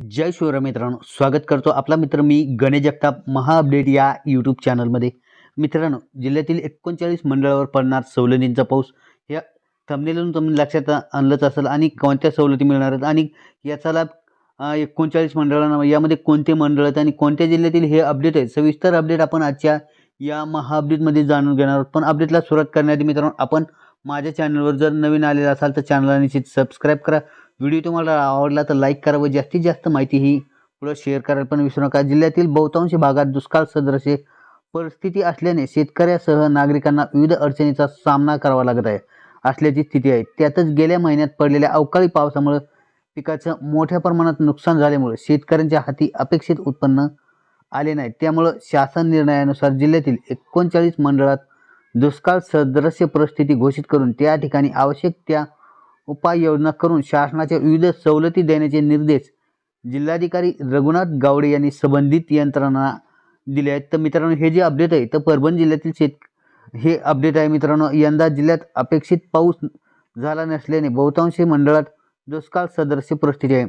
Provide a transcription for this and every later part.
जय शिवराय मित्रांनो स्वागत करतो आपला मित्र मी गणेश जगताप महा अपडेट या यूट्यूब चॅनलमध्ये मित्रांनो जिल्ह्यातील एकोणचाळीस मंडळावर पडणार सवलतींचा पाऊस. या थमनेलून तुम्ही लक्षात आणलंच असेल आणि कोणत्या सवलती मिळणार आहेत आणि याचा लाभ एकोणचाळीस मंडळांना यामध्ये कोणते मंडळ आहेत आणि कोणत्या जिल्ह्यातील हे अपडेट आहे सविस्तर अपडेट आपण आजच्या या महा अपडेटमध्ये जाणून घेणार आहोत. पण अपडेटला सुरुवात करण्याआधी मित्रांनो आपण माझ्या चॅनलवर जर नवीन आलेला असाल तर चॅनलला निश्चित सबस्क्राईब करा. व्हिडिओ तुम्हाला आवडला तर लाईक करा व जास्तीत जास्त माहिती ही पुढं शेअर करायला पण विसरू नका जिल्ह्यातील बहुतांश भागात दुष्काळ सदृश परिस्थिती असल्याने शेतकऱ्यासह नागरिकांना विविध अडचणीचा सामना करावा लागत आहे. असल्याची स्थिती आहे. त्यातच गेल्या महिन्यात पडलेल्या अवकाळी पावसामुळे पिकाचं मोठ्या प्रमाणात नुकसान झाल्यामुळे शेतकऱ्यांच्या हाती अपेक्षित उत्पन्न आले नाही. त्यामुळं शासन निर्णयानुसार जिल्ह्यातील एकोणचाळीस मंडळात दुष्काळ सदृश्य परिस्थिती घोषित करून त्या ठिकाणी आवश्यक त्या उपाययोजना करून शासनाच्या विविध सवलती देण्याचे निर्देश जिल्हाधिकारी रघुनाथ गावडे यांनी संबंधित यंत्रणा दिले आहेत. तर मित्रांनो हे जे अपडेट आहे तर परभणी जिल्ह्यातील शेत हे अपडेट आहे मित्रांनो यंदा जिल्ह्यात अपेक्षित पाऊस झाला नसल्याने बहुतांश मंडळात दुष्काळ सदृश्य परिस्थिती आहे.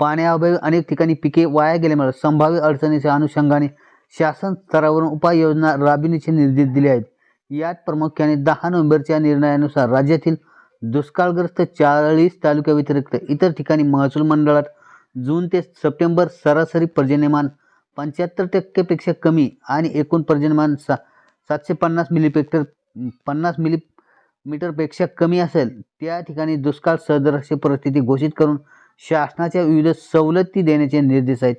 पाण्याअभावी अनेक ठिकाणी पिके वाया गेल्यामुळे संभाव्य अडचणीच्या अनुषंगाने शासन स्तरावरून उपाययोजना राबविण्याचे निर्देश दिले आहेत. यात प्रामुख्याने दहा नोव्हेंबरच्या निर्णयानुसार राज्यातील दुष्काळग्रस्त चाळीस तालुक्याव्यतिरिक्त इतर ठिकाणी महसूल मंडळात जून ते सप्टेंबर सरासरी पर्जन्यमान पंच्याहत्तर टक्केपेक्षा कमी आणि एकूण पर्जन्यमान सा सातशे पन्नास मिलीपेक्टर पन्नास मिली मीटरपेक्षा कमी असेल. त्या ठिकाणी दुष्काळ सदृश्य परिस्थिती घोषित करून शासनाच्या विविध सवलती देण्याचे निर्देश आहेत.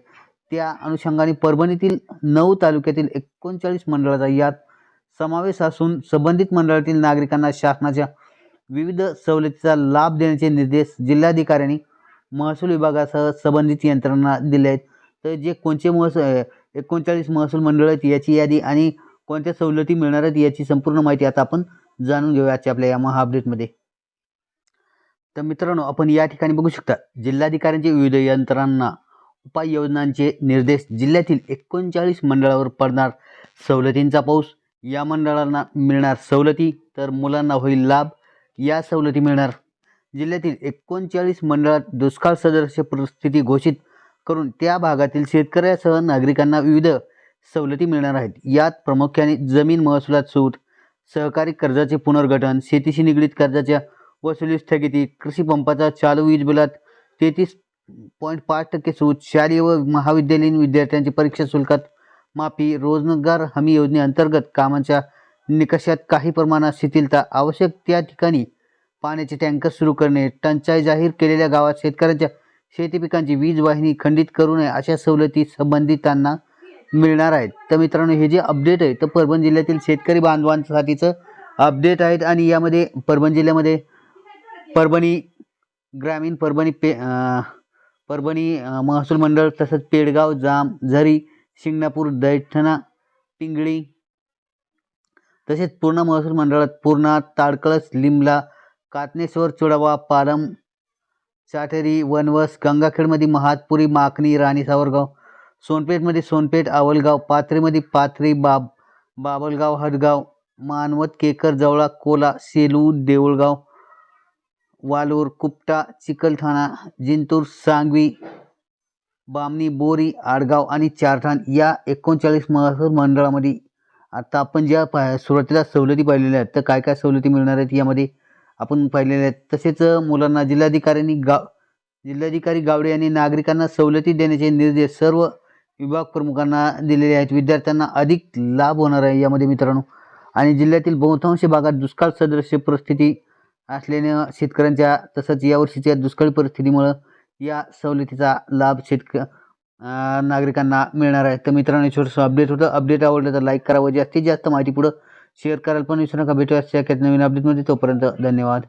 त्या अनुषंगाने परभणीतील नऊ तालुक्यातील एकोणचाळीस मंडळाचा यात समावेश असून संबंधित मंडळातील नागरिकांना शासनाच्या विविध सवलतीचा लाभ देण्याचे निर्देश जिल्हाधिकाऱ्यांनी महसूल विभागासह संबंधित यंत्रणा दिले आहेत. तर जे कोणते महसूल एकोणचाळीस महसूल मंडळ आहेत याची यादी आणि कोणत्या सवलती मिळणार आहेत याची संपूर्ण माहिती आता आपण जाणून घेऊया आजच्या आपल्या या महा अपडेटमध्ये. तर मित्रांनो आपण या ठिकाणी बघू शकता जिल्हाधिकाऱ्यांचे विविध यंत्रणांना उपाययोजनांचे निर्देश जिल्ह्यातील एकोणचाळीस मंडळावर पडणार सवलतींचा पाऊस. या मंडळांना मिळणार सवलती तर मुलांना होईल लाभ. या सवलती मिळणार. जिल्ह्यातील एकोणचाळीस मंडळात दुष्काळ सदृश परिस्थिती घोषित करून त्या भागातील शेतकऱ्यासह नागरिकांना विविध सवलती मिळणार आहेत. यात प्रामुख्याने जमीन महसुलात सूट सहकारी कर्जाचे पुनर्गठन शेतीशी निगडीत कर्जाच्या वसुली स्थगिती कृषी पंपाचा चालू वीज बिलात तेहतीस पॉईंट पाच टक्के सूट शालेय व महाविद्यालयीन विद्यार्थ्यांची परीक्षा शुल्कात माफी रोजगार हमी योजनेअंतर्गत कामांच्या निकषात काही प्रमाणात शिथिलता आवश्यक त्या ठिकाणी पाण्याचे टँकर सुरू करणे टंचाई जाहीर केलेल्या गावात शेतकऱ्यांच्या शेती पिकांची वीज वाहिनी खंडित करू नये अशा सवलती संबंधितांना मिळणार आहेत. तर मित्रांनो हे जे अपडेट आहे तर परभणी जिल्ह्यातील शेतकरी बांधवांसाठीचं अपडेट आहेत आणि यामध्ये परभणी जिल्ह्यामध्ये परभणी ग्रामीण परभणी पे परभणी महसूल मंडळ तसंच पेडगाव जाम झरी शिंगणापूर दैठणा पिंगळी तसेच पूर्ण महसूल मंडळात पूर्णा ताडकळस लिमला कातनेश्वर चुडावा पारम चाटेरी वनवस गंगाखेडमध्ये महातपुरी माकणी राणी सावरगाव सोनपेठमध्ये सोनपेठ आवलगाव पाथरीमध्ये पाथरी बाब बाबलगाव हदगाव मानवत केकर जवळा कोला सेलू देऊळगाव वालूर कुपटा चिकलठाणा जिंतूर सांगवी बामणी बोरी आडगाव आणि चारठाण या एकोणचाळीस महसूल मंडळामध्ये आता आपण ज्या पा सुरुवातीला सवलती पाहिलेल्या आहेत तर काय काय सवलती मिळणार आहेत यामध्ये आपण पाहिलेल्या आहेत. तसेच मुलांना जिल्हाधिकाऱ्यांनी गाव जिल्हाधिकारी गावडे यांनी नागरिकांना सवलती देण्याचे निर्देश सर्व विभाग प्रमुखांना दिलेले आहेत. विद्यार्थ्यांना अधिक लाभ होणार आहे यामध्ये मित्रांनो. आणि जिल्ह्यातील बहुतांश भागात दुष्काळ सदृश्य परिस्थिती असल्याने शेतकऱ्यांच्या तसंच यावर्षीच्या दुष्काळी परिस्थितीमुळं या सवलतीचा लाभ शेतक नागरिकांना मिळणार आहे. तर मित्रांनो छोटंसं अपडेट होतं. अपडेट आवडलं तर लाईक करावं जास्तीत जास्त माहिती पुढं शेअर करायला पण विसरू नका. भेटूया अशा नवीन अपडेटमध्ये तोपर्यंत धन्यवाद.